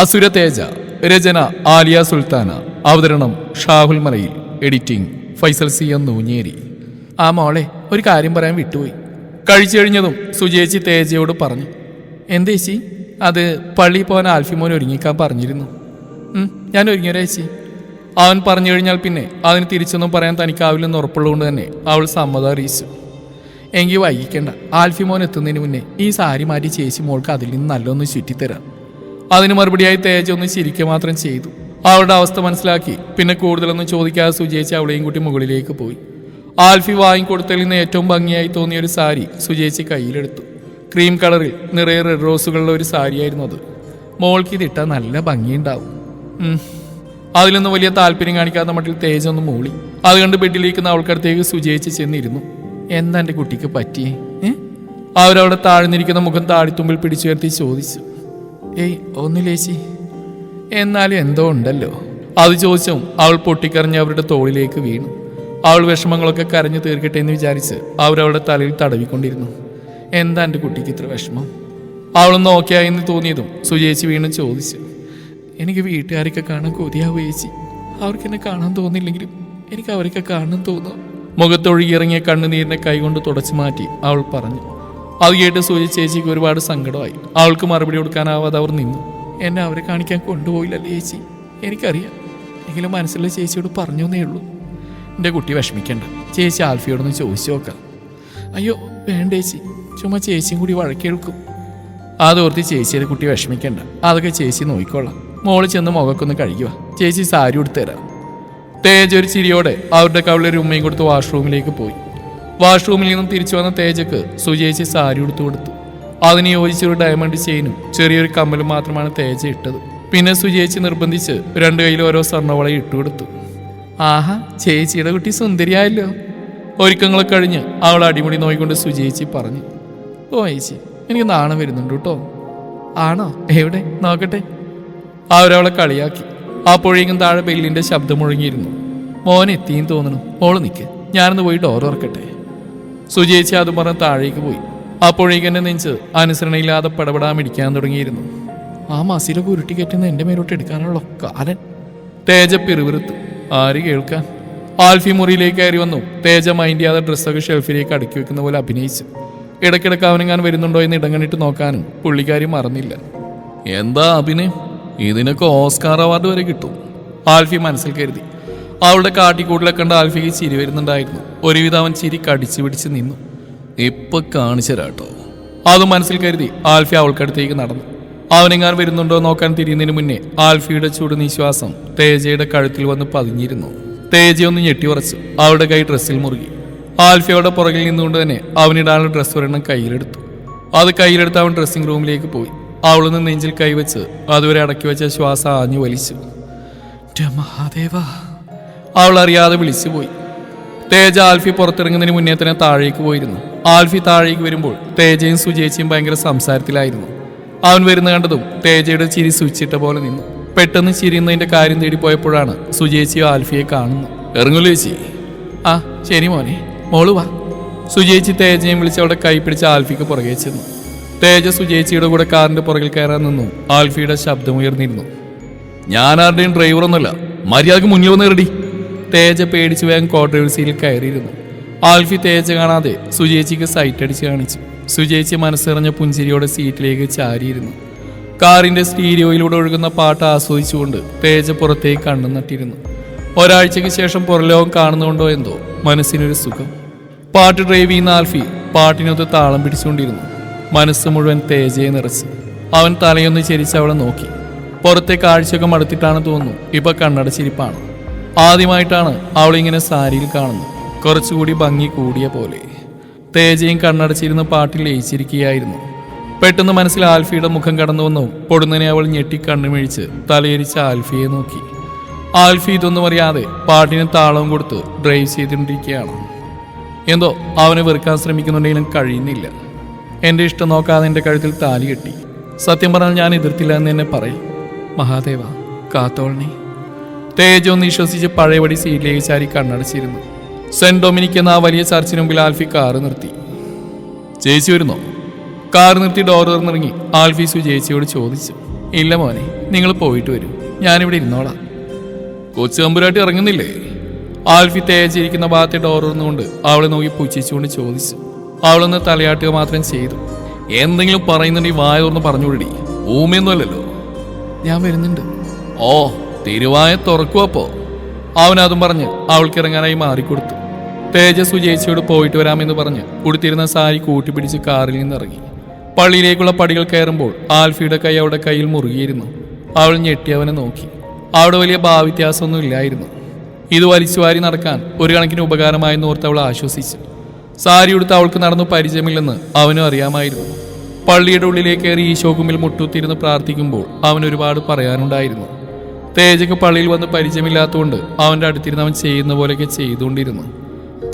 അസുര തേജ രചന ആലിയ സുൽത്താന അവതരണം Shahul Malayil editing Faisal C M Noonjeri. ആ മോളെ ഒരു കാര്യം പറയാൻ വിട്ടുപോയി. കഴിച്ചു കഴിഞ്ഞതും സുജേച്ചി തേജയോട് പറഞ്ഞു എന്തേച്ചി അത് പള്ളി പോകാൻ ആൽഫിമോൻ ഒരുങ്ങിക്കാൻ പറഞ്ഞിരുന്നു. ഞാൻ ഒരുങ്ങിയൊരേച്ചി അവൻ പറഞ്ഞു കഴിഞ്ഞാൽ പിന്നെ അതിന് തിരിച്ചൊന്നും പറയാൻ തനിക്കാവില്ലെന്ന് ഉറപ്പുള്ളതുകൊണ്ട് തന്നെ അവൾ സമ്മതം അറിയിച്ചു. എങ്കിൽ വൈകിക്കണ്ട ആൽഫിമോൻ എത്തുന്നതിന് മുന്നേ ഈ സാരി മാറ്റി ചേച്ചി മോൾക്ക് അതിൽ നിന്ന് നല്ലൊന്ന് ചുറ്റിത്തരാം. അതിന് മറുപടിയായി തേജ ഒന്ന് ചിരിക്കുക മാത്രം ചെയ്തു. അവളുടെ അവസ്ഥ മനസ്സിലാക്കി. പിന്നെ കൂടുതലൊന്നും ചോദിക്കാതെ സുജയിച്ച് അവളെയും കൂട്ടി മുകളിലേക്ക് പോയി. ആൽഫി വാങ്ങിക്കൊടുത്തതിൽ നിന്ന് ഏറ്റവും ഭംഗിയായി തോന്നിയ ഒരു സാരി സുജയിച്ച് കയ്യിലെടുത്തു. ക്രീം കളറിൽ നിറയെ റെഡ് റോസുകളുടെ ഒരു സാരിയായിരുന്നു അത്. മോൾക്ക് ഇതിട്ടാൽ നല്ല ഭംഗിയുണ്ടാവും. അതിലൊന്നും വലിയ താല്പര്യം കാണിക്കാത്ത മട്ടിൽ തേജ ഒന്ന് മൂളി. അത് കണ്ട് ബെഡിലിരിക്കുന്ന അവൾക്കടുത്തേക്ക് സുജയിച്ച് ചെന്നിരുന്നു. എന്താ എന്റെ കുട്ടിക്ക് പറ്റിയേ? അവരവിടെ താഴ്ന്നിരിക്കുന്ന മുഖം താടിത്തുമ്പിൽ പിടിച്ചുയർത്തി ചോദിച്ചു. ഏയ് ഒന്നില്ലേച്ചി എന്നാലും എന്തോ ഉണ്ടല്ലോ. അത് ചോദിച്ചും അവൾ പൊട്ടിക്കറിഞ്ഞ് അവരുടെ തോളിലേക്ക് വീണു. അവൾ വിഷമങ്ങളൊക്കെ കരഞ്ഞു തീർക്കട്ടെ എന്ന് വിചാരിച്ച് അവരവളുടെ തലയിൽ തടവിക്കൊണ്ടിരുന്നു. എന്താ എന്റെ കുട്ടിക്ക് ഇത്ര വിഷമം? അവളൊന്ന് നോക്കിയായെന്ന് തോന്നിയതും സുജേച്ചി വീണ്ടും ചോദിച്ചു. എനിക്ക് വീട്ടുകാരൊക്കെ കാണാൻ കൊതിയാവും ചേച്ചി? അവർക്ക് എന്നെ കാണാൻ തോന്നില്ലെങ്കിലും എനിക്ക് അവരൊക്കെ കാണാൻ തോന്നുന്നു. മുഖത്തൊഴുകിയിറങ്ങിയ കണ്ണുനീരിനെ കൈകൊണ്ട് തുടച്ചു മാറ്റി അവൾ പറഞ്ഞു. അത് കേട്ട് സൂര്യ ചേച്ചിക്ക് ഒരുപാട് സങ്കടമായി. അവൾക്ക് മറുപടി കൊടുക്കാനാവാതെ അവർ നിന്നു. എന്നെ അവരെ കാണിക്കാൻ കൊണ്ടുപോയില്ലല്ലേ ചേച്ചി. എനിക്കറിയാം. എങ്കിലും മനസ്സിലെ ചേച്ചിയോട് പറഞ്ഞു എന്നേ ഉള്ളൂ. എന്റെ കുട്ടി വിഷമിക്കണ്ട. ചേച്ചി ആൽഫിയോടൊന്ന് ചോദിച്ചു നോക്കാം. അയ്യോ വേണ്ട ചേച്ചി. ചുമ്മാ ചേച്ചിയും കൂടി വഴക്കേൽക്കും. അതോർത്ത് ചേച്ചിയുടെ കുട്ടി വിഷമിക്കണ്ട. അതൊക്കെ ചേച്ചി നോക്കിക്കോളാം. മോൾ ചെന്ന് മുഖക്കൊന്ന് കഴിക്കുക ചേച്ചി സാരി ഉടുത്തരാം തേജ് ഒരു ചിരിയോടെ അവരുടെ കവിളൊരു ഉമ്മയും കൊടുത്ത് വാഷ്റൂമിലേക്ക് പോയി. വാഷ്റൂമിൽ നിന്നും തിരിച്ചു വന്ന തേജക്ക് സുജയിച്ച് സാരി ഉടുത്തു കൊടുത്തു. അതിന് യോജിച്ചൊരു ഡയമണ്ട് ചെയിനും ചെറിയൊരു കമ്മലും മാത്രമാണ് തേജ ഇട്ടത്. പിന്നെ സുജയിച്ച് നിർബന്ധിച്ച് രണ്ടു കയ്യിൽ ഓരോ സ്വർണവളയും ഇട്ടുകൊടുത്തു ആഹാ ചേച്ചിയുടെ കുട്ടി സുന്ദരിയായല്ലോ. ഒരുക്കങ്ങളൊക്കെ കഴിഞ്ഞ് അവൾ അടിമുടി നോക്കിക്കൊണ്ട് സുചേച്ചി പറഞ്ഞു ഓ ചേച്ചി എനിക്ക് നാണം വരുന്നുണ്ട് കേട്ടോ. ആണോ? എവിടെ? നോക്കട്ടെ. അവരവളെ കളിയാക്കി. അപ്പോഴേക്കും താഴെ ബെല്ലിന്റെ ശബ്ദം മുഴങ്ങിയിരുന്നു. മോൻ എത്തിയും തോന്നണു. മോൾ നിൽക്ക് ഞാനൊന്ന് പോയി ഡോർ തുറക്കട്ടെ. സുജയിച്ച് അത് പറഞ്ഞ് താഴേക്ക് പോയി. അപ്പോഴേക്ക് എന്നെ നെഞ്ച് അനുസരണയില്ലാതെ പടപെടാമിടിക്കാൻ തുടങ്ങിയിരുന്നു. ആ മസിലൊക്കെ ഉരുട്ടി കയറ്റുന്ന എന്റെ മേലോട്ട് എടുക്കാനുള്ള കാലൻ. തേജ പിറുവിറുത്തു ആര് കേൾക്കാൻ? ആൽഫി മുറിയിലേക്ക് കയറി വന്നു. തേജ മൈൻഡ് ചെയ്യാതെ ഡ്രസ്സൊക്കെ ഷെൽഫിലേക്ക് അടുക്കി വെക്കുന്ന പോലെ അഭിനയിച്ചു. ഇടയ്ക്കിടയ്ക്ക് അവനെങ്ങാൻ വരുന്നുണ്ടോ എന്ന് ഇടം കണ്ടിട്ട് നോക്കാനും പുള്ളിക്കാരി മറന്നില്ല. എന്താ അഭിനയം? ഇതിനൊക്കെ ഓസ്കാർ അവാർഡ് വരെ കിട്ടും ആൽഫി മനസ്സിൽ കരുതി. അവളുടെ കാട്ടിക്കൂട്ടിലെ കണ്ട ആൽഫിക്ക് ചിരി വരുന്നുണ്ടായിരുന്നു. ഒരുവിധം അവൻ ചിരി കടിച്ചു പിടിച്ച് നിന്നു. ഇപ്പൊ കാണിച്ചരാട്ടോ. അത് മനസ്സിൽ കരുതി ആൽഫി അവൾക്കടുത്തേക്ക് നടന്നു. അവനെങ്ങാൻ വരുന്നുണ്ടോ നോക്കാൻ തിരിയുന്നതിന് മുന്നേ ആൽഫിയുടെ ചൂട് നിശ്വാസം തേജയുടെ കഴുത്തിൽ വന്ന് പതിഞ്ഞിരുന്നു. തേജ ഒന്ന് ഞെട്ടിയുറച്ചു അവളുടെ കൈ ഡ്രസ്സിൽ മുറുകി. ആൽഫിയുടെ പുറകിൽ നിന്നുകൊണ്ട് തന്നെ അവനിടാനുള്ള ഡ്രസ്സ് ഒരെണ്ണം കയ്യിലെടുത്തു. അത് കയ്യിലെടുത്ത് അവൻ ഡ്രസ്സിംഗ് റൂമിലേക്ക് പോയി. അവളൊന്ന് നെഞ്ചിൽ കൈവച്ച് അതുവരെ അടക്കി വെച്ച ശ്വാസം ആഞ്ഞു വലിച്ചു. മഹാദേവ. അവൾ അറിയാതെ വിളിച്ചു പോയി. തേജ ആൽഫി പുറത്തിറങ്ങുന്നതിന് മുന്നേ തന്നെ താഴേക്ക് പോയിരുന്നു. ആൽഫി താഴേക്ക് വരുമ്പോൾ തേജയും സുജേച്ചയും ഭയങ്കര സംസാരത്തിലായിരുന്നു. അവൻ വരുന്ന കണ്ടതും തേജയുടെ ചിരി സുച്ചിട്ട പോലെ നിന്നു. പെട്ടെന്ന് ചിരിയുന്നതിന്റെ കാര്യം തേടി പോയപ്പോഴാണ് സുജേച്ചിയോ ആൽഫിയെ കാണുന്നു ഇറങ്ങുള്ളൂ ചേച്ചി. ആ ശരി മോനെ. മോൾ വാ. സുജേച്ചി തേജയും വിളിച്ച് അവിടെ കൈ പിടിച്ച് ആൽഫിക്ക് പുറകെ ചെന്നു. തേജ സുജേച്ചിയുടെ കൂടെ കാറിന്റെ പുറകിൽ കയറാൻ നിന്നു. ആൽഫിയുടെ ശബ്ദമുയർന്നിരുന്നു ഞാൻ ആരുടെയും ഡ്രൈവറൊന്നുമല്ല മര്യാദയ്ക്ക് മുന്നിൽ വന്ന് കയറി തേജ പേടിച്ച് വേഗം കോ ഡ്രൈവർ കയറിയിരുന്നു. ആൽഫി തേജ കാണാതെ സുജേച്ചിക്ക് സൈറ്റ് അടിച്ച് കാണിച്ചു. സുജേച്ചി മനസ്സറിഞ്ഞ പുഞ്ചിരിയോടെ സീറ്റിലേക്ക് ചാരിയിരുന്നു. കാറിന്റെ സ്റ്റീരിയോയിലൂടെ ഒഴുകുന്ന പാട്ട് ആസ്വദിച്ചുകൊണ്ട് തേജ പുറത്തേക്ക് കണ്ണു നട്ടിരുന്നു. ഒരാഴ്ചയ്ക്ക് ശേഷം പുറലോകം കാണുന്നുണ്ടോ എന്തോ മനസ്സിനൊരു സുഖം. പാട്ട് ഡ്രൈവ് ചെയ്യുന്ന ആൽഫി പാട്ടിനൊത്ത് താളം പിടിച്ചുകൊണ്ടിരുന്നു. മനസ്സ് മുഴുവൻ തേജയെ നിറച്ച്. അവൻ തലയൊന്ന് ചിരിച്ച് അവളെ നോക്കി. പുറത്തെ കാഴ്ചയൊക്കെ മടുത്തിട്ടാണ് തോന്നുന്നു. ഇപ്പൊ കണ്ണടച്ചിരിപ്പാണ്. ആദ്യമായിട്ടാണ് അവളിങ്ങനെ സാരിയിൽ കാണുന്നത്. കുറച്ചുകൂടി ഭംഗി കൂടിയ പോലെ. തേജയും കണ്ണടച്ചിരുന്ന് പാട്ടിൽ ലയിച്ചിരിക്കുകയായിരുന്നു. പെട്ടെന്ന് മനസ്സിൽ ആൽഫിയുടെ മുഖം കടന്നു വന്നു. പൊടുന്നനെ അവൾ ഞെട്ടി കണ്ണുമിഴിച്ച് തലയിരിച്ച ആൽഫിയെ നോക്കി. ആൽഫി ഇതൊന്നും അറിയാതെ പാട്ടിന് താളവും കൊടുത്ത് ഡ്രൈവ് ചെയ്തുകൊണ്ടിരിക്കുകയാണ്. എന്തോ അവനെ വെറുക്കാൻ ശ്രമിക്കുന്നുണ്ടെങ്കിലും കഴിയുന്നില്ല. എന്റെ ഇഷ്ടം നോക്കാതെ എന്റെ കഴുത്തിൽ താലി കെട്ടി. സത്യം പറഞ്ഞാൽ ഞാൻ എതിർത്തില്ല എന്ന് എന്നെ പറയും. മഹാദേവ കാത്തോളണി. തേജ് ഒന്ന് വിശ്വസിച്ച് പഴയപടി സീറ്റിലേക്ക് ചാരി കണ്ണടച്ചിരുന്നു. സെന്റ് ഡൊമിനിക് എന്ന ആ വലിയ ചർച്ചിന് മുമ്പിൽ ആൽഫി കാറ് നിർത്തി. ചേച്ചി വരുന്നോ? കാർ നിർത്തി ഡോർ തുറന്നിറങ്ങി ആൽഫി സു ചേച്ചിയോട് ചോദിച്ചു. ഇല്ല മോനെ നിങ്ങൾ പോയിട്ട് വരൂ. ഞാനിവിടെ ഇരുന്നോളാം. കൊച്ചു തമ്പുരാട്ടി ഇറങ്ങുന്നില്ലേ? ആൽഫി തേച്ചിരിക്കുന്ന ഭാഗത്തെ ഡോർ തുറന്നുകൊണ്ട് അവളെ നോക്കി പുച്ഛിച്ചുകൊണ്ട് ചോദിച്ചു. അവളൊന്ന് തലയാട്ടുക മാത്രം ചെയ്തു. എന്തെങ്കിലും പറയുന്നുണ്ടെങ്കിൽ വായ തുറന്ന് പറഞ്ഞുകൊടി ഊമയൊന്നുമല്ലല്ലോ? ഞാൻ വരുന്നുണ്ട്. ഓ തിരുവായ തുറക്കുവപ്പോ അവനതും പറഞ്ഞ് അവൾക്ക് ഇറങ്ങാനായി മാറിക്കൊടുത്തു. തേജസ് ചേച്ചിയോട് പോയിട്ട് വരാമെന്ന് പറഞ്ഞ് ഉടുത്തിരുന്ന സാരി കൂട്ടിപ്പിടിച്ച് കാറിൽ നിന്ന് ഇറങ്ങി പള്ളിയിലേക്കുള്ള പടികൾ കയറുമ്പോൾ ആൽഫിയുടെ കൈ അവളുടെ കയ്യിൽ മുറുകിയിരുന്നു. അവൾ ഞെട്ടി അവനെ നോക്കി. അവിടെ വലിയ ഭാവ്യത്യാസമൊന്നും ഇല്ലായിരുന്നു. ഇത് വലിച്ചു വാരി നടക്കാൻ ഒരു കണക്കിന് ഉപകാരമായെന്ന് ഓർത്ത് അവൾ ആശ്വസിച്ചു. സാരി ഉടുത്ത് അവൾക്ക് നടന്നു പരിചയമില്ലെന്ന് അവനും അറിയാമായിരുന്നു. പള്ളിയുടെ ഉള്ളിലേക്ക് കയറി ഈശോകുമ്പിൽ മുട്ടുത്തിരുന്ന് പ്രാർത്ഥിക്കുമ്പോൾ അവൻ ഒരുപാട് പറയാനുണ്ടായിരുന്നു. തേജക്ക് പള്ളിയിൽ വന്ന് പരിചയമില്ലാത്തതുകൊണ്ട് അവന്റെ അടുത്തിരുന്ന് അവൻ ചെയ്യുന്ന പോലെയൊക്കെ ചെയ്തുകൊണ്ടിരുന്നു.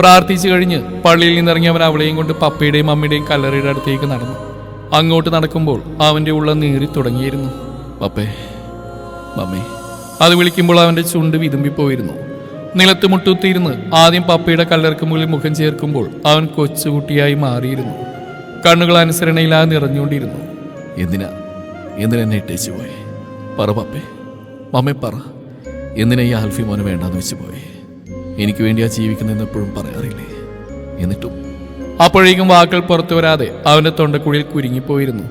പ്രാർത്ഥിച്ചു കഴിഞ്ഞ് പള്ളിയിൽ നിന്നിറങ്ങി അവൻ അവളെയും കൊണ്ട് പപ്പയുടെയും അമ്മയുടെയും കല്ലറയുടെ അടുത്തേക്ക് നടന്നു. അങ്ങോട്ട് നടക്കുമ്പോൾ അവന്റെ ഉള്ള നീറി തുടങ്ങിയിരുന്നു. പപ്പേ മമ്മേ അത് വിളിക്കുമ്പോൾ അവന്റെ ചുണ്ട് വിതുമ്പിപ്പോയിരുന്നു. നിലത്ത് മുട്ടുത്തിയിരുന്ന് ആദ്യം പപ്പയുടെ കല്ലർക്ക് മുകളിൽ മുഖം ചേർക്കുമ്പോൾ അവൻ കൊച്ചുകുട്ടിയായി മാറിയിരുന്നു. കണ്ണുകൾ അനുസരണയില്ലാതെ നിറഞ്ഞുകൊണ്ടിരുന്നു. എന്തിനാ? എന്തിനെന്നെ ഇട്ടേച്ചു പോയി? പറ പപ്പേ. മമ്മേ പറ എന്തിനാ ഈ ആൽഫി മോനെ വേണ്ടാന്ന് വെച്ച് പോയി? എനിക്ക് വേണ്ടിയാ ജീവിക്കുന്നതെന്ന് എപ്പോഴും പറയാറില്ലേ എന്നിട്ടും അപ്പോഴേക്കും വാക്കുകൾ പുറത്തു വരാതെ അവന്റെ തൊണ്ടക്കുഴിയിൽ കുരുങ്ങിപ്പോയിരുന്നു.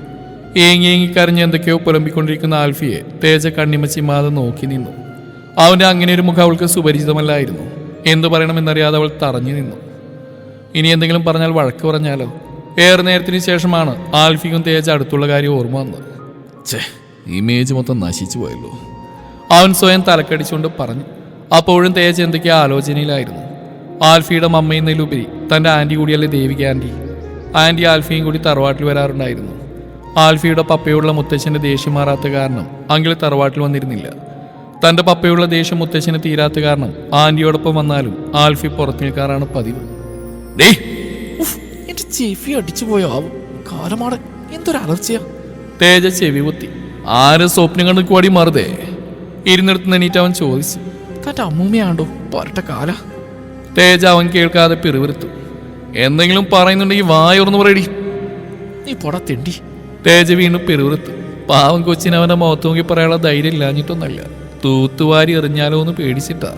ഏങ്ങി ഏങ്ങി കരഞ്ഞ് എന്തൊക്കെയോ പുലമ്പിക്കൊണ്ടിരിക്കുന്ന ആൽഫിയെ തേജ കണ്ണിമച്ചി കണ്ണിമച്ചിമാതെ നോക്കി നിന്നു. അവന്റെ അങ്ങനെ ഒരു മുഖം അവൾക്ക് സുപരിചിതമല്ലായിരുന്നു. എന്തു പറയണമെന്നറിയാതെ അവൾ തറഞ്ഞു നിന്നു. ഇനി എന്തെങ്കിലും പറഞ്ഞാൽ വഴക്ക് പറഞ്ഞാലോ? ഏറെ നേരത്തിന് ശേഷമാണ് ആൽഫിക്കും തേജ അടുത്തുള്ള കാര്യം ഓർമ്മ വന്നത്. ഛേ ഇമേജ് മൊത്തം നശിച്ചു പോയല്ലോ. അവൻ സ്വയം തലക്കടിച്ചുകൊണ്ട് പറഞ്ഞു. അപ്പോഴും തേജ എന്തൊക്കെയോ ആലോചനയിലായിരുന്നു. ആൽഫിയുടെ മമ്മയെന്നതിലുപരി തന്റെ ആന്റി കൂടിയല്ലേ ദേവിക ആന്റി. ആന്റി ആൽഫിയും കൂടി തറവാട്ടിൽ വരാറുണ്ടായിരുന്നു. ആൽഫിയുടെ പപ്പയുള്ള മുത്തച്ഛന്റെ ദേഷ്യം മാറാത്ത കാരണം അങ്കിൾ തറവാട്ടിൽ വന്നിരുന്നില്ല. തന്റെ പപ്പയുള്ള ദേഷ്യം മുത്തച്ഛന് തീരാത്ത കാരണം ആന്റിയോടൊപ്പം വന്നാലും ആൽഫി പുറത്തു നിൽക്കാറാണ് പതിവ്. എന്റെ ചെവി അടിച്ചു പോയോ? കാലമാണ് എന്തൊരു അലർച്ചയാ. തേജ ചെവി കുത്തി. ആരും സ്വപ്നം കണ്ടു കൂടി മറുതേ? ഇരുന്നിടത്ത് അവൻ ചോദിച്ചു തന്റെ അമ്മൂമ്മയാണ്ടോ പൊരട്ട കാല. തേജ അവൻ കേൾക്കാതെ പിറുവിരുത്തു എന്തെങ്കിലും പറയുന്നുണ്ടെങ്കിൽ വായുറന്ന് പറയടി. നീ പൊട തെണ്ടി. തേജ വീണ്ടും പിറുവിരുത്തു പാവം കൊച്ചിന് അവന്റെ മുഖത്ത് നോക്കി പറയാനുള്ള ധൈര്യം ഇല്ലാഞ്ഞിട്ടൊന്നല്ല. തൂത്തുവാരി എറിഞ്ഞാലോ എന്ന് പേടിച്ചിട്ടാ.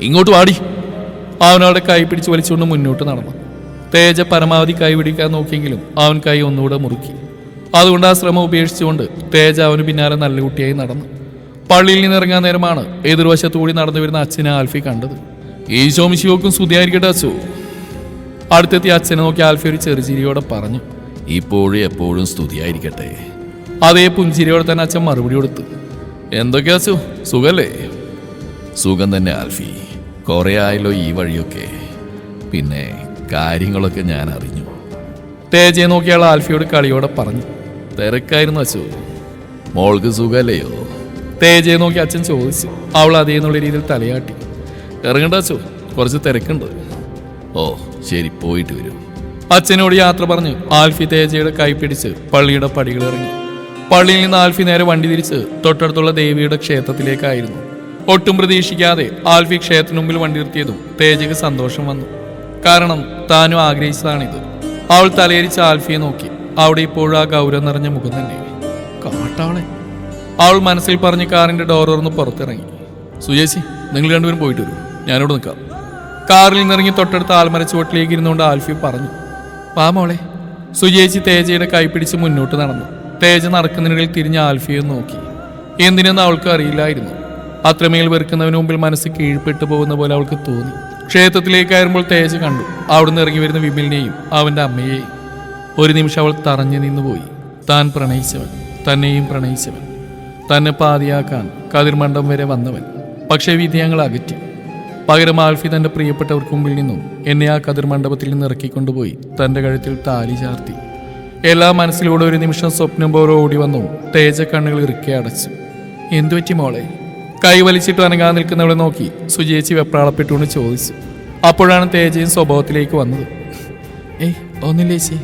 ഇങ്ങോട്ട് വാടി. അവനവിടെ കൈ പിടിച്ച് വലിച്ചുകൊണ്ട് മുന്നോട്ട് നടന്നു. തേജ പരമാവധി കൈ പിടിക്കാൻ നോക്കിയെങ്കിലും അവൻ കൈ ഒന്നുകൂടെ മുറുക്കി. അതുകൊണ്ട് ആ ശ്രമം ഉപേക്ഷിച്ചുകൊണ്ട് തേജ അവന് പിന്നാലെ നല്ല കുട്ടിയായി നടന്നു. പള്ളിയിൽ നിന്നിറങ്ങാൻ നേരമാണ് എതിർവശത്തു കൂടി നടന്നു വരുന്ന അച്ഛനെ ആൽഫി കണ്ടത്. ഈശോ മിശിയോക്കും സ്തുതിയായിരിക്കട്ടെ അച്ഛു. അടുത്തെത്തി അച്ഛനെ നോക്കി ആൽഫി ഒരു ചെറുചിരിയോടെ പറഞ്ഞു ഇപ്പോഴും എപ്പോഴും സ്തുതിയായിരിക്കട്ടെ. അതേ പുഞ്ചിരിയോടെ തന്നെ അച്ഛൻ മറുപടി കൊടുത്തു എന്തൊക്കെയാ അച്ഛു? സുഖല്ലേ? സുഖം തന്നെ ആൽഫി. കുറേ ആയല്ലോ ഈ വഴിയൊക്കെ. പിന്നെ കാര്യങ്ങളൊക്കെ ഞാൻ അറിഞ്ഞു. തേജയെ നോക്കിയാൾ ആൽഫിയോട് കളിയോടെ പറഞ്ഞു തിരക്കായിരുന്നു അച്ഛു. മോൾക്ക് സുഖല്ലയോ? തേജയെ നോക്കി അച്ഛൻ ചോദിച്ചു അവൾ അതേ എന്നുള്ള രീതിയിൽ തലയാട്ടി. ഇറങ്ങണ്ട അച്ഛോ കുറച്ച് തിരക്കുണ്ട്. ഓ ശരി പോയിട്ട് വരും. അച്ഛനോട് യാത്ര പറഞ്ഞു ആൽഫി തേജയുടെ കൈ പിടിച്ച് പള്ളിയുടെ പടികൾ ഇറങ്ങി. പള്ളിയിൽ നിന്ന് ആൽഫി നേരെ വണ്ടി തിരിച്ച് തൊട്ടടുത്തുള്ള ദേവിയുടെ ക്ഷേത്രത്തിലേക്കായിരുന്നു. ഒട്ടും പ്രതീക്ഷിക്കാതെ ആൽഫി ക്ഷേത്രത്തിന് മുമ്പിൽ വണ്ടി നിർത്തിയതും തേജയ്ക്ക് സന്തോഷം വന്നു. കാരണം താനും ആഗ്രഹിച്ചതാണിത്. അവൾ തലയരിച്ച് ആൽഫിയെ നോക്കി. അവിടെ ഇപ്പോഴും ആ ഗൗരവം നിറഞ്ഞ മുഖം തന്നെ. കാട്ടാളെ അവൾ മനസ്സിൽ പറഞ്ഞ് കാറിന്റെ ഡോർ തുറന്ന് പുറത്തിറങ്ങി. സുജേശി നിങ്ങൾ രണ്ടുപേരും പോയിട്ട് വരൂ. ഞാനിവിടെ നിൽക്കാം. കാറിൽ നിന്നിറങ്ങി തൊട്ടടുത്ത ആൽമര ചുവട്ടിലേക്ക് ഇരുന്നുകൊണ്ട് ആൽഫി പറഞ്ഞു വാ മോളെ. തേജയുടെ കൈ പിടിച്ച് മുന്നോട്ട് നടന്നു. തേജ നടക്കുന്നതിനിടയിൽ തിരിഞ്ഞ് ആൽഫിയെ നോക്കി. എന്തിനെന്ന് അവൾക്ക് അറിയില്ലായിരുന്നു. അത്രമേൽ വെറുക്കുന്നതിന് മുമ്പിൽ മനസ്സ് കീഴ്പ്പെട്ടു പോകുന്ന പോലെ അവൾക്ക് തോന്നി. ക്ഷേത്രത്തിലേക്ക് കയറുമ്പോൾ തേജ കണ്ടു. അവിടുന്ന് ഇറങ്ങി വരുന്ന വിമലിനെയും അവന്റെ അമ്മയെയും. ഒരു നിമിഷം അവൾ തറഞ്ഞു നിന്നുപോയി. താൻ പ്രണയിച്ചവൻ. തന്നെയും പ്രണയിച്ചവൻ. തന്നെ പാതിയാക്കാൻ കതിർമണ്ഡം വരെ വന്നവൻ. പക്ഷേ വിധി ഞങ്ങൾ അകറ്റി. പകരം ആൽഫി തന്റെ പ്രിയപ്പെട്ടവർക്ക് മുമ്പിൽ നിന്നും എന്നെ ആ കതിർമണ്ഡപത്തിൽ നിന്ന് ഇറക്കിക്കൊണ്ടുപോയി തന്റെ കഴുത്തിൽ താലി ചാർത്തി. എല്ലാ മനസ്സിലൂടെ ഒരു നിമിഷം സ്വപ്നം പോലെ ഓടി വന്നു തേജ കണ്ണുകൾ ഇറുക്കി അടച്ചു. എന്തുപറ്റി മോളെ? കൈ വലിച്ചിട്ട് അനങ്ങാൻ നിൽക്കുന്നവളെ നോക്കി സുജേച്ചി വെപ്രാളപ്പെട്ടുകൊണ്ട് ചോദിച്ചു. അപ്പോഴാണ് തേജയും സ്വഭാവത്തിലേക്ക് വന്നത്. ഏയ് ഒന്നില്ലേച്ചി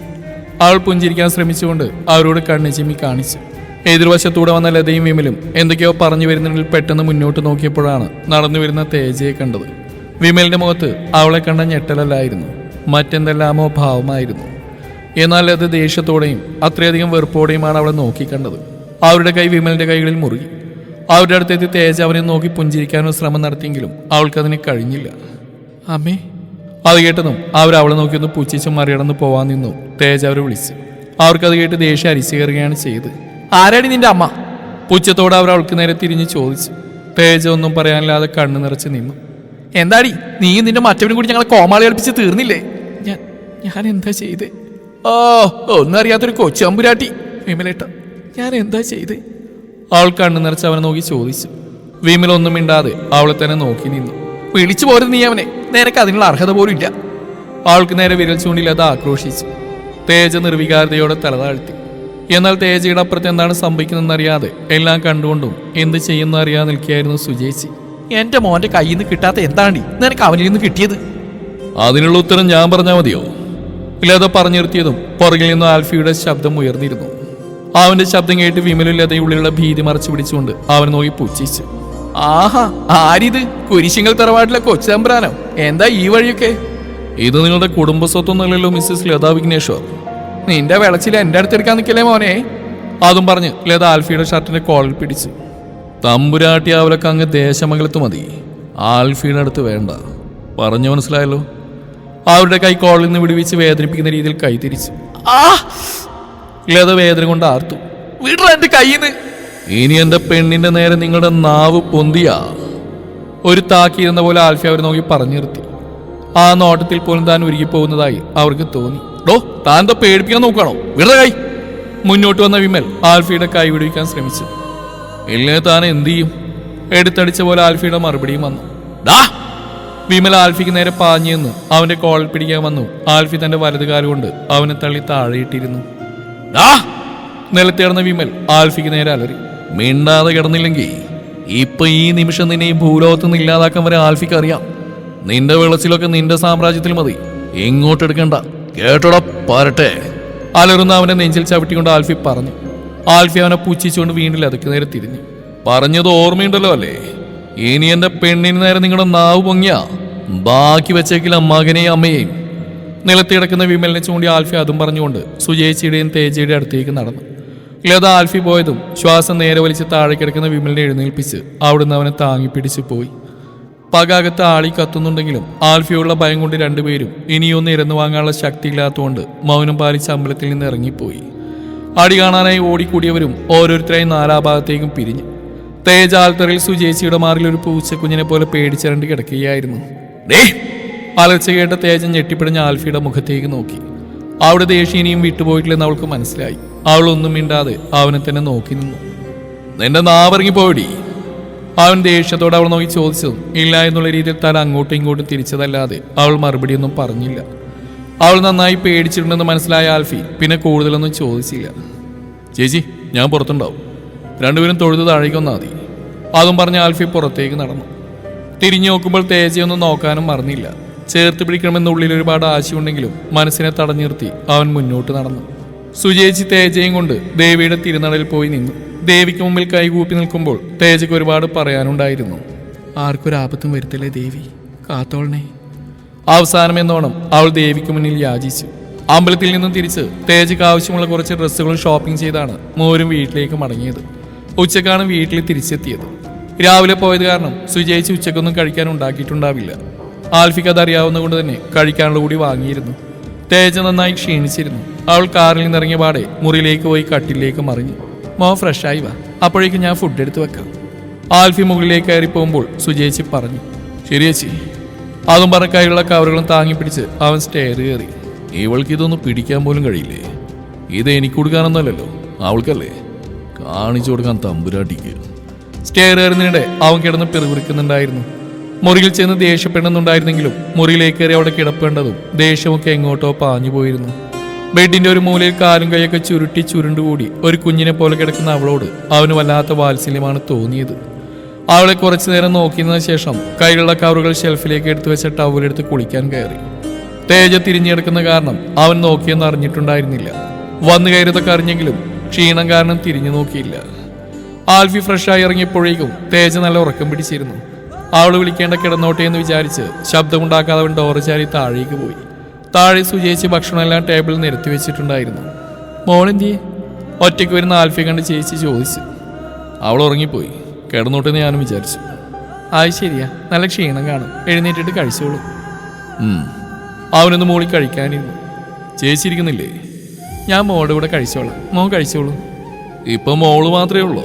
അവൾ പുഞ്ചിരിക്കാൻ ശ്രമിച്ചുകൊണ്ട് അവരോട് കണ്ണു ചിമ്മി കാണിച്ചു. എതിർവശത്തൂടെ വന്ന ലതയും വിമലും എന്തൊക്കെയോ പറഞ്ഞു വരുന്നതിൽ പെട്ടെന്ന് മുന്നോട്ട് നോക്കിയപ്പോഴാണ് നടന്നു വരുന്ന തേജയെ കണ്ടത്. വിമലിന്റെ മുഖത്ത് അവളെ കണ്ട ഞെട്ടലല്ലായിരുന്നു. മറ്റെന്തെല്ലാമോ ഭാവമായിരുന്നു. എന്നാൽ അത് ദേഷ്യത്തോടെയും അത്രയധികം വെറുപ്പോടെയുമാണ് അവളെ നോക്കിക്കണ്ടത്. അവരുടെ കൈ വിമലിന്റെ കൈകളിൽ മുറുകി. അവരുടെ അടുത്തെത്തി തേജ അവനെ നോക്കി പുഞ്ചിരിക്കാനോ ശ്രമം നടത്തിയെങ്കിലും അവൾക്കതിന് കഴിഞ്ഞില്ല. അമ്മേ. അത് കേട്ടതും അവർ അവളെ നോക്കി ഒന്ന് പുച്ഛിച്ചും മറികടന്ന് പോവാൻ നിന്നു. തേജ അവരെ വിളിച്ചു. അവർക്കത് കേട്ട് ദേഷ്യം അരിച്ചു കയറുകയാണ് ചെയ്ത് ആരാടി നിന്റെ അമ്മ? പുച്ഛത്തോടെ അവർ അവൾക്ക് നേരെ തിരിഞ്ഞ് ചോദിച്ചു. തേജ ഒന്നും പറയാനില്ലാതെ കണ്ണു നിറച്ച് നിന്നു. എന്താടി നീ നിന്റെ മറ്റവനും കൂടി ഞങ്ങളെ കോമാളി കളിപ്പിച്ച് തീർന്നില്ലേ? ഞാൻ ഞാൻ എന്താ ചെയ്തേ? ഓ ഒന്നും അറിയാത്തൊരു കൊച്ചമ്പുരാട്ടി വിമലേട്ട ഞാൻ എന്താ ചെയ്തേ? അവൾ കണ്ണു നിറച്ച് അവനെ നോക്കി ചോദിച്ചു. വിമൽ ഒന്നും മിണ്ടാതെ അവളെ തന്നെ നോക്കി നിന്നു. വിളിച്ചു പോരുത് നീ അവനെ നിനക്ക് അതിനുള്ള അർഹത പോലും ഇല്ല. അവൾക്ക് നേരെ വിരൽ ചൂണ്ടിൽ അത് ആക്രോശിച്ചു. തേജ നിർവികാരതയോടെ തലതാഴ്ത്തി എന്നാൽ തേജയുടെ അപ്പുറത്ത് എന്താണ് സംഭവിക്കുന്നതെന്നറിയാതെ എല്ലാം കണ്ടുകൊണ്ടും എന്ത് ചെയ്യുന്ന അറിയാതെ നിൽക്കുകയായിരുന്നു സുജേച്ചി. എന്റെ മോന്റെ കയ്യിൽ നിന്ന് കിട്ടാത്ത എന്താണ്? നിനക്ക് അവനിൽ നിന്ന് കിട്ടിയത്? അതിനുള്ള ഉത്തരം ഞാൻ പറഞ്ഞാൽ മതിയോ? ലത പറഞ്ഞു നിർത്തിയതും പുറകിൽ നിന്ന് ആൽഫിയുടെ ശബ്ദം ഉയർന്നിരുന്നു. അവന്റെ ശബ്ദം കേട്ട് വിമലും ലതയുള്ളിലുള്ള ഭീതി മറച്ചു പിടിച്ചുകൊണ്ട് അവൻ നോക്കി പുച്ഛിച്ചു. ആഹാ ആരിത്? കുരിശിങ്ങൾ തറവാട്ടിലെ കൊച്ചമ്പ്രാനോ എന്താ ഈ വഴിയൊക്കെ? ഇത് നിങ്ങളുടെ കുടുംബ സ്വത്തൊന്നുമല്ലല്ലോ മിസ്സസ് ലതാ വിഘ്നേശ്വർ നിന്റെ വിളച്ചിൽ എന്റെ അടുത്തെടുക്കാൻ നിൽക്കില്ലേ മോനെ? അതും പറഞ്ഞു ലത ആൽഫിയുടെ ഷർട്ടിന്റെ കോളിൽ പിടിച്ചു. തമ്പുരാട്ടി അവലൊക്കെ അങ്ങ് ദേശമംഗലത്ത് മതി. ആൽഫിയുടെ അടുത്ത് വേണ്ട. പറഞ്ഞു മനസ്സിലായല്ലോ? അവരുടെ കൈ കോളിൽ നിന്ന് വിടുവിച്ച് വേദനിപ്പിക്കുന്ന രീതിയിൽ കൈ തിരിച്ചു. ആ! ലത വേദന കൊണ്ട് ആർത്തു. വിടറ എന്റെ കയ്യിന്ന്. ഇനി എന്റെ പെണ്ണിന്റെ നേരെ നിങ്ങളുടെ നാവ് പൊന്തിയാ. ഒരു താക്കിയിരുന്ന പോലെ ആൽഫി അവർ നോക്കി പറഞ്ഞു നിർത്തി ആ നോട്ടത്തിൽ പോലും താൻ പോകുന്നതായി അവർക്ക് തോന്നി. ഡോ താൻ എന്താ പേടിപ്പിക്കാൻ നോക്കുകയാണോ? വെറുതെ കൈ മുന്നോട്ട് വന്ന വിമൽ ആൽഫിയുടെ കൈ വിടുവിക്കാൻ ശ്രമിച്ചു. ഇല്ലേ താൻ എന്ത് ചെയ്യും എടുത്തടിച്ച പോലെ ആൽഫിയുടെ മറുപടിയും വന്നു. ഡാ! വിമൽ ആൽഫിക്ക് നേരെ പാഞ്ഞു നിന്ന് അവന്റെ കോളിൽ പിടിക്കാൻ വന്നു. ആൽഫി തന്റെ വലതുകാലം കൊണ്ട് അവനെ തള്ളി താഴെയിട്ടിരുന്നു ഡാ! നിലത്തിടന്ന വിമൽ ആൽഫിക്ക് നേരെ അലറി. മിണ്ടാതെ കിടന്നില്ലെങ്കിൽ ഇപ്പൊ ഈ നിമിഷം നിന്നെ ഈ ഭൂലോകത്ത് നിന്ന് ഇല്ലാതാക്കാൻ വരെ ആൽഫിക്ക് അറിയാം. നിന്റെ വെളച്ചിലൊക്കെ നിന്റെ സാമ്രാജ്യത്തിൽ മതി. ഇങ്ങോട്ട് എടുക്കണ്ട കേട്ടോടാ പാരട്ടെ. അലറുന്ന അവനെ നെഞ്ചിൽ ചവിട്ടിക്കൊണ്ട് ആൽഫി പറഞ്ഞു. ആൽഫി അവനെ പുച്ഛിച്ചുകൊണ്ട് വീണ്ടും അതൊക്കെ നേരെ തിരിഞ്ഞു. പറഞ്ഞത് ഓർമ്മയുണ്ടല്ലോ അല്ലേ? ഇനി എന്റെ പെണ്ണിന് നേരെ നിങ്ങളുടെ നാവ് പൊങ്ങിയ. ബാക്കി വെച്ചേക്കില്ല മകനെയും അമ്മയെയും. നിലത്തി കിടക്കുന്ന വിമലിനെ ചൂണ്ടി ആൽഫി അതും പറഞ്ഞുകൊണ്ട് സുജേച്ചിയുടെയും തേജയുടെ അടുത്തേക്ക് നടന്നു. ലത ആൽഫി പോയതും ശ്വാസം നേരെ വലിച്ച് താഴെ കിടക്കുന്ന വിമലിനെ എഴുന്നേൽപ്പിച്ച് അവിടുന്ന് അവനെ താങ്ങി പിടിച്ചു പോയി. പകാകത്ത് ആളി കത്തുന്നുണ്ടെങ്കിലും ആൽഫിയുള്ള ഭയം കൊണ്ട് രണ്ടുപേരും ഇനിയൊന്ന് ഇരന്നു വാങ്ങാനുള്ള ശക്തിയില്ലാത്തതുകൊണ്ട് മൗനം പാലിച്ച് അമ്പലത്തിൽ നിന്ന് ഇറങ്ങിപ്പോയി. അടി കാണാനായി ഓടിക്കൂടിയവരും ഓരോരുത്തരായി നാലാഭാഗത്തേക്കും പിരിഞ്ഞു. തേജ ആൽത്തറിൽ സുജേച്ചിയുടെ മാറിൽ ഒരു പൂച്ചക്കുഞ്ഞിനെ പോലെ പേടിച്ചിരണ്ട് കിടക്കുകയായിരുന്നു. ഡേ അലർച്ച കേട്ട തേജൻ ഞെട്ടിപ്പിടഞ്ഞ ആൽഫിയുടെ മുഖത്തേക്ക് നോക്കി. അവിടെ ദേഷ്യം ഇനിയും വിട്ടുപോയിട്ടില്ലെന്ന് അവൾക്ക് മനസ്സിലായി. അവൾ ഒന്നും മിണ്ടാതെ അവനെ തന്നെ നോക്കി നിന്നു. നിന്റെ നാവിറങ്ങി പോയിടി അവൻ ദേഷ്യത്തോടെ അവൾ നോക്കി ചോദിച്ചതും ഇല്ല എന്നുള്ള രീതിയിൽ തല അങ്ങോട്ടും ഇങ്ങോട്ടും തിരിച്ചതല്ലാതെ അവൾ മറുപടിയൊന്നും പറഞ്ഞില്ല. അവൾ നന്നായി പേടിച്ചിട്ടുണ്ടെന്ന് മനസ്സിലായ ആൽഫി പിന്നെ കൂടുതലൊന്നും ചോദിച്ചില്ല. ചേച്ചി ഞാൻ പുറത്തുണ്ടാവും. രണ്ടുപേരും തൊഴുത് താഴേക്ക് വന്നാൽ മതി. അതും പറഞ്ഞ് ആൽഫി പുറത്തേക്ക് നടന്നു. തിരിഞ്ഞു നോക്കുമ്പോൾ തേജയൊന്നും നോക്കാനും മറന്നില്ല. ചേർത്ത് പിടിക്കണമെന്ന് ഉള്ളിൽ ഒരുപാട് ആശയമുണ്ടെങ്കിലും മനസ്സിനെ തടഞ്ഞു നിർത്തി അവൻ മുന്നോട്ട് നടന്നു. സുജേച്ചി തേജയും കൊണ്ട് ദേവിയുടെ തിരുനടയിൽ പോയി നിന്നു. ദേവിക്ക് മുമ്പിൽ കൈകൂപ്പി നിൽക്കുമ്പോൾ തേജയ്ക്ക് ഒരുപാട് പറയാനുണ്ടായിരുന്നു. ആർക്കൊരാപത്തും വരുത്തില്ലേ ദേവി? കാത്തോളണേ. അവസാനം എന്നോണം അവൾ ദേവിക്ക് മുന്നിൽ യാചിച്ചു. അമ്പലത്തിൽ നിന്നും തിരിച്ച് തേജയ്ക്ക് ആവശ്യമുള്ള കുറച്ച് ഡ്രസ്സുകളും ഷോപ്പിംഗ് ചെയ്താണ് മോരും വീട്ടിലേക്ക് മടങ്ങിയത്. ഉച്ചക്കാണ് വീട്ടിൽ തിരിച്ചെത്തിയത്. രാവിലെ പോയത് കാരണം സുജയിച്ച് ഉച്ചക്കൊന്നും കഴിക്കാൻ ഉണ്ടാക്കിയിട്ടുണ്ടാവില്ല. ആൽഫിക്ക് അത് അറിയാവുന്നതുകൊണ്ട് തന്നെ കഴിക്കാനുള്ള കൂടി വാങ്ങിയിരുന്നു. തേജ നന്നായി ക്ഷീണിച്ചിരുന്നു. അവൾ കാറിൽ നിന്നിറങ്ങിയ പാടെ മുറിയിലേക്ക് പോയി കട്ടിലേക്ക് മറിഞ്ഞു. മോ ഫ്രഷായി വാ. അപ്പോഴേക്കും ഞാൻ ഫുഡ് എടുത്ത് വെക്കാം. ആൽഫി മുകളിലേക്ക് കയറി പോകുമ്പോൾ സുജേച്ചി പറഞ്ഞു ശരി ചേച്ചി. അതും പറക്കായുള്ള കവറുകളും താങ്ങി പിടിച്ച് അവൻ സ്റ്റെയർ കയറി. ഇവൾക്ക് ഇതൊന്നും പിടിക്കാൻ പോലും കഴിയില്ലേ? ഇത് എനിക്ക് കൊടുക്കാനൊന്നുമല്ലല്ലോ. അവൾക്കല്ലേ? കാണിച്ചു കൊടുക്കാൻ തമ്പുരാട്ടിക്ക്. സ്റ്റെയർ കയറുന്നതിനിടെ അവൻ കിടന്ന് പിറുപിറുക്കുന്നുണ്ടായിരുന്നു. മുറിയിൽ ചെന്ന് ദേഷ്യപ്പെടുന്നുണ്ടായിരുന്നെങ്കിലും മുറിയിലേക്ക് കയറി അവിടെ കിടപ്പേണ്ടതും ദേഷ്യമൊക്കെ എങ്ങോട്ടോ പാഞ്ഞു പോയിരുന്നു ബെഡിന്റെ ഒരു മൂലയിൽ കാലും കൈയൊക്കെ ചുരുട്ടി ചുരുണ്ടുകൂടി ഒരു കുഞ്ഞിനെ പോലെ കിടക്കുന്ന അവളോട് അവന് വല്ലാത്ത വാത്സല്യമാണ് തോന്നിയത്. അവളെ കുറച്ചു നേരം നോക്കിയതിനു ശേഷം കയ്യിലുള്ള കവറുകൾ ഷെൽഫിലേക്ക് എടുത്തു വെച്ച ടവലെടുത്ത് കുളിക്കാൻ കയറി. തേജ തിരിഞ്ഞെടുക്കുന്ന കാരണം അവൻ നോക്കിയെന്ന് അറിഞ്ഞിട്ടുണ്ടായിരുന്നില്ല. വന്നു കയറിയതൊക്കെ അറിഞ്ഞെങ്കിലും ക്ഷീണം കാരണം തിരിഞ്ഞു നോക്കിയില്ല. ആൽഫി ഫ്രഷായി ഇറങ്ങിയപ്പോഴേക്കും തേജ നല്ല ഉറക്കം പിടിച്ചിരുന്നു. അവൾ വിളിക്കേണ്ട കിടന്നോട്ടെ എന്ന് വിചാരിച്ച് ശബ്ദമുണ്ടാക്കാതെ അവൻ ഡോറ് ചാരി താഴേക്ക് പോയി. താഴെ സുചേച്ചി ഭക്ഷണമെല്ലാം ടേബിളിൽ നിരത്തി വെച്ചിട്ടുണ്ടായിരുന്നു. മോളെന്തിയെ ഒറ്റയ്ക്ക് വരുന്ന ആൽഫി കണ്ട് ചേച്ചി ചോദിച്ചു. അവൾ ഉറങ്ങിപ്പോയി. കിടന്നോട്ടെന്ന് ഞാനും വിചാരിച്ചു. അത് ശരിയാ നല്ല ക്ഷീണം കാണും. എഴുന്നേറ്റിട്ട് കഴിച്ചോളൂ. അവനൊന്ന് മോളി കഴിക്കാനിരുന്നു. ചേച്ചി ഇരിക്കുന്നില്ലേ? ഞാൻ മോളുടെ കൂടെ കഴിച്ചോളാം. മോൻ കഴിച്ചോളൂ. ഇപ്പം മോൾ മാത്രമേ ഉള്ളൂ?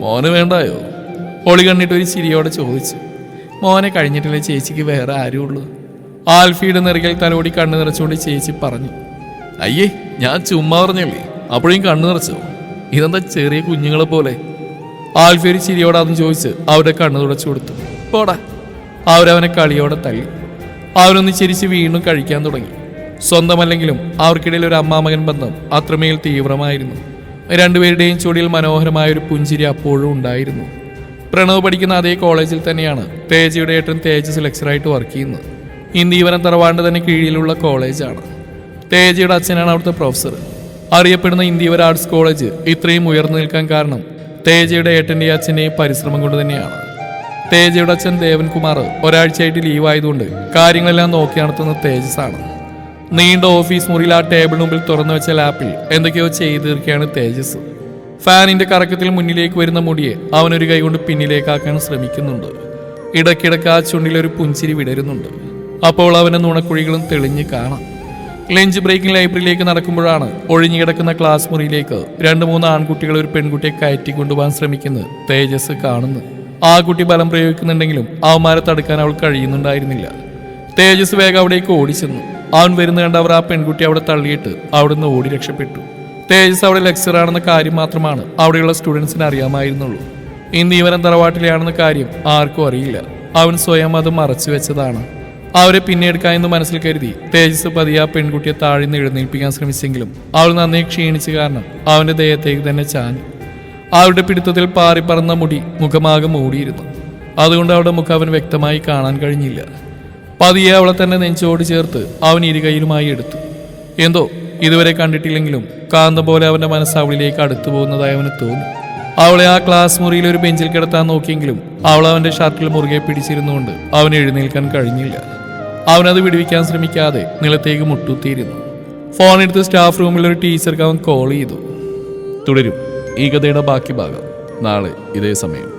മോന് വേണ്ടായോ? ഒളി കണ്ടിട്ട് ഒരു ചിരിയോടെ ചോദിച്ചു. മോനെ കഴിഞ്ഞിട്ടില്ലേ ചേച്ചിക്ക് വേറെ ആരും ഉള്ളൂ ആൽഫിയുടെ നെറുകൽ തലോടി കണ്ണു നിറച്ചുകൊണ്ട് ചേച്ചി പറഞ്ഞു. അയ്യേ ഞാൻ ചുമ്മാ പറഞ്ഞല്ലേ? അപ്പോഴും കണ്ണു നിറച്ചോ? ഇതെന്താ ചെറിയ കുഞ്ഞുങ്ങളെ പോലെ? ആൽഫി ഒരു ചിരിയോടെ അതും ചോദിച്ച് അവരുടെ കണ്ണു തുടച്ചു കൊടുത്തു. പോടാ. അവരവനെ കളിയോടെ തള്ളി. അവനൊന്ന് ചിരിച്ച് വീണ്ടും കഴിക്കാൻ തുടങ്ങി. സ്വന്തമല്ലെങ്കിലും അവർക്കിടയിൽ ഒരു അമ്മാമകൻ ബന്ധം അത്രമേൽ തീവ്രമായിരുന്നു. രണ്ടുപേരുടെയും ചുടിയിൽ മനോഹരമായ ഒരു പുഞ്ചിരി അപ്പോഴും ഉണ്ടായിരുന്നു. പ്രണവ് പഠിക്കുന്ന അതേ കോളേജിൽ തന്നെയാണ് തേജയുടെ ഏട്ടൻ തേജസ് ലെക്ചറായിട്ട് വർക്ക് ചെയ്യുന്നത്. ഇന്ദീവനം തറവാണ്ട് തന്നെ കീഴിലുള്ള കോളേജാണ്. തേജയുടെ അച്ഛനാണ് അവിടുത്തെ പ്രൊഫസർ. അറിയപ്പെടുന്ന ഇന്ദീവര ആർട്സ് കോളേജ് ഇത്രയും ഉയർന്നു നിൽക്കാൻ കാരണം തേജയുടെ ഏട്ടന്റെ അച്ഛന്റെയും പരിശ്രമം കൊണ്ട് തന്നെയാണ്. തേജയുടെ അച്ഛൻ ദേവൻകുമാർ ഒരാഴ്ചയായിട്ട് ലീവായതുകൊണ്ട് കാര്യങ്ങളെല്ലാം നോക്കി നടത്തുന്ന തേജസ്സാണ്. നീണ്ട ഓഫീസ് മുറിയിൽ ആ ടേബിളിന് മുമ്പിൽ തുറന്നു വെച്ച ലാപ്പിൽ എന്തൊക്കെയോ ചെയ്തു തീർക്കുകയാണ് തേജസ്. ഫാനിന്റെ കറക്കത്തിൽ മുന്നിലേക്ക് വരുന്ന മുടിയെ അവനൊരു കൈകൊണ്ട് പിന്നിലേക്കാക്കാൻ ശ്രമിക്കുന്നുണ്ട്. ഇടയ്ക്കിടയ്ക്ക് ആ ചുണ്ടിലൊരു പുഞ്ചിരി വിടരുന്നുണ്ട്. അപ്പോൾ അവന് നുണക്കുഴികളും തെളിഞ്ഞ് കാണാം. ലഞ്ച് ബ്രേക്കിംഗ് ലൈബ്രറിയിലേക്ക് നടക്കുമ്പോഴാണ് ഒഴിഞ്ഞു കിടക്കുന്ന ക്ലാസ് മുറിയിലേക്ക് രണ്ട് മൂന്ന് ആൺകുട്ടികൾ ഒരു പെൺകുട്ടിയെ കയറ്റി കൊണ്ടുപോകാൻ ശ്രമിക്കുന്നത് തേജസ് കാണുന്നു. ആ കുട്ടി ബലം പ്രയോഗിക്കുന്നുണ്ടെങ്കിലും അവന്മാരെ തടുക്കാൻ അവൾ കഴിയുന്നുണ്ടായിരുന്നില്ല. തേജസ് വേഗം അവിടേക്ക് ഓടിച്ചെന്നു. അവൻ വരുന്ന കണ്ട് അവർ ആ പെൺകുട്ടി അവിടെ തള്ളിയിട്ട് അവിടുന്ന് ഓടി രക്ഷപ്പെട്ടു. തേജസ് അവിടെ ലെക്ചറാണെന്ന കാര്യം മാത്രമാണ് അവിടെയുള്ള സ്റ്റുഡൻസിന് അറിയാമായിരുന്നുള്ളൂ. ഇന്ന് ഇവരൻ തറവാട്ടിലെയാണെന്ന കാര്യം ആർക്കും അറിയില്ല. അവൻ സ്വയം അത് മറച്ചു വെച്ചതാണ് അവരെ പിന്നെ എടുക്കാമെന്ന് മനസ്സിൽ കരുതി. തേജസ് പതിയെ ആ പെൺകുട്ടിയെ താഴെ എഴുന്നേൽപ്പിക്കാൻ ശ്രമിച്ചെങ്കിലും അവൾ നന്നേ ക്ഷീണിച്ചു കാരണം അവന്റെ ദേഹത്തേക്ക് തന്നെ ചാഞ്ഞു. അവരുടെ പിടുത്തത്തിൽ പാറിപ്പറന്ന മുടി മുഖമാകെ മൂടിയിരുന്നു. അതുകൊണ്ട് അവളുടെ മുഖം അവൻ വ്യക്തമായി കാണാൻ കഴിഞ്ഞില്ല. പതിയെ അവളെ തന്നെ നെഞ്ചോട് ചേർത്ത് അവൻ ഇരുകൈയിലുമായി എടുത്തു. എന്തോ ഇതുവരെ കണ്ടിട്ടില്ലെങ്കിലും കാന്തം പോലെ അവന്റെ മനസ്സ് അവളിലേക്ക് അടുത്തു പോകുന്നതായി അവന് തോന്നി. അവളെ ആ ക്ലാസ് മുറിയിൽ ഒരു ബെഞ്ചിൽ കിടത്താൻ നോക്കിയെങ്കിലും അവൾ അവന്റെ ഷർട്ടിൽ മുറുകെ പിടിച്ചിരുന്നുകൊണ്ട് അവൻ എഴുന്നേൽക്കാൻ കഴിഞ്ഞില്ല. അവനത് വിടുവിക്കാൻ ശ്രമിക്കാതെ നിലത്തേക്ക് മുട്ടുത്തിയിരുന്നു. ഫോൺ എടുത്ത് സ്റ്റാഫ് റൂമിൽ ഒരു ടീച്ചർക്ക് അവൻ കോൾ ചെയ്തു. തുടരും ഈ കഥയുടെ ബാക്കി ഭാഗം നാളെ ഇതേ സമയം.